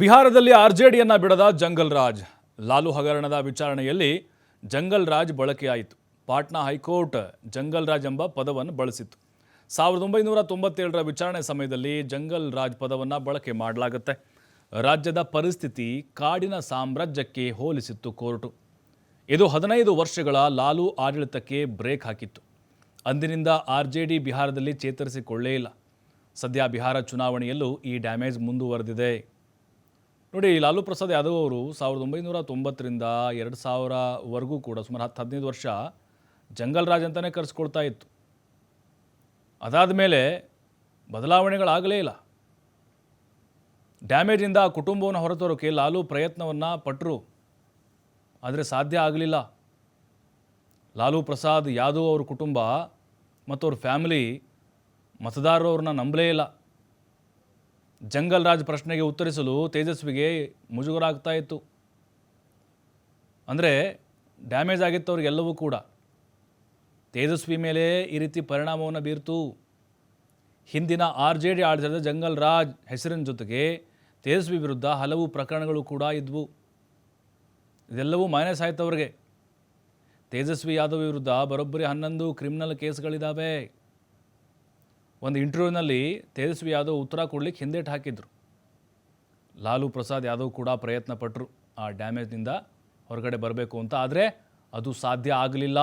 ಬಿಹಾರದಲ್ಲಿ ಆರ್ಜೆಡಿಯನ್ನ ಬಿಡದ ಜಂಗಲ್ ರಾಜ್. ಲಾಲು ಹಗರಣದ ವಿಚಾರಣೆಯಲ್ಲಿ jungle raj ಬಳಕೆಯಾಯಿತು. Patna high court jungle raj ಎಂಬ ಪದವನ್ನು ಬಳಸಿತ್ತು. ಸಾವಿರದ ಒಂಬೈನೂರ ತೊಂಬತ್ತೇಳರ ವಿಚಾರಣೆ ಸಮಯದಲ್ಲಿ ಜಂಗಲ್ ರಾಜ್ ಪದವನ್ನು ಬಳಕೆ ಮಾಡಲಾಗುತ್ತೆ. ರಾಜ್ಯದ ಪರಿಸ್ಥಿತಿ ಕಾಡಿನ ಸಾಮ್ರಾಜ್ಯಕ್ಕೆ ಹೋಲಿಸಿತ್ತು ಕೋರ್ಟು. ಇದು ಹದಿನೈದು ವರ್ಷಗಳ ಲಾಲು ಆಡಳಿತಕ್ಕೆ ಬ್ರೇಕ್ ಹಾಕಿತ್ತು. ಅಂದಿನಿಂದ ಆರ್ ಜೆ ಡಿ ಬಿಹಾರದಲ್ಲಿ ಚೇತರಿಸಿಕೊಳ್ಳೇ ಇಲ್ಲ. ಸದ್ಯ ಬಿಹಾರ ಚುನಾವಣೆಯಲ್ಲೂ ಈ ಡ್ಯಾಮೇಜ್ ಮುಂದುವರೆದಿದೆ. ನೋಡಿ, ಲಾಲು ಪ್ರಸಾದ್ ಯಾದವ್ ಅವರು ಸಾವಿರದ ಒಂಬೈನೂರ ತೊಂಬತ್ತರಿಂದ ಎರಡು ಸಾವಿರವರೆಗೂ ಕೂಡ ಸುಮಾರು ಹತ್ತು ಹದಿನೈದು ವರ್ಷ ಜಂಗಲ್ ರಾಜ್ ಅಂತಲೇ ಕರೆಸ್ಕೊಳ್ತಾ ಇತ್ತು. ಅದಾದ ಮೇಲೆ ಬದಲಾವಣೆಗಳಾಗಲೇ ಇಲ್ಲ. ಡ್ಯಾಮೇಜಿಂದ ಆ ಕುಟುಂಬವನ್ನು ಹೊರತರೋಕೆ ಲಾಲು ಪ್ರಯತ್ನವನ್ನು ಪಟ್ಟರು ಆದರೆ ಸಾಧ್ಯ ಆಗಲಿಲ್ಲ. ಲಾಲು ಪ್ರಸಾದ್ ಯಾದವ್ ಅವ್ರ ಕುಟುಂಬ ಮತ್ತು ಅವ್ರ ಫ್ಯಾಮಿಲಿ ಮತದಾರರವ್ರನ್ನ ನಂಬಲೇ ಇಲ್ಲ. ಜಂಗಲ್ ರಾಜ್ ಪ್ರಶ್ನೆಗೆ ಉತ್ತರಿಸಲು ತೇಜಸ್ವಿಗೆ ಮುಜುಗರ ಆಗ್ತಾ ಇತ್ತು. ಅಂದರೆ ಡ್ಯಾಮೇಜ್ ಆಗಿತ್ತು ಅವ್ರಿಗೆಲ್ಲವೂ ಕೂಡ. ತೇಜಸ್ವಿ ಮೇಲೆ ಈ ರೀತಿ ಪರಿಣಾಮವನ್ನು ಬೀರ್ತು. ಹಿಂದಿನ ಆರ್ ಜೆ ಡಿ ಆಡಳಿತದ ಜಂಗಲ್ ರಾಜ್ ಹೆಸರಿನ ಜೊತೆಗೆ ತೇಜಸ್ವಿ ವಿರುದ್ಧ ಹಲವು ಪ್ರಕರಣಗಳು ಕೂಡ ಇದ್ವು. ಇದೆಲ್ಲವೂ ಮೈನಸ್ ಅವ್ರಿಗೆ ತೇಜಸ್ವಿ ಯಾದವ್ ವಿರುದ್ಧ ಬರೋಬ್ಬರಿ ಹನ್ನೊಂದು ಕ್ರಿಮಿನಲ್ ಕೇಸ್ಗಳಿದ್ದಾವೆ ಒಂದು ಇಂಟರ್ವ್ಯೂನಲ್ಲಿ ತೇಜಸ್ವಿ ಯಾದವ್ ಉತ್ತರ ಕೊಡ್ಲಿಕ್ಕೆ ಹಿಂದೇಟು ಹಾಕಿದ್ರು. ಲಾಲು ಪ್ರಸಾದ್ ಯಾದವ್ ಕೂಡ ಪ್ರಯತ್ನ ಪಟ್ಟರು ಆ ಡ್ಯಾಮೇಜ್ನಿಂದ ಹೊರಗಡೆ ಬರಬೇಕು ಅಂತ. ಆದರೆ ಅದು ಸಾಧ್ಯ ಆಗಲಿಲ್ಲ.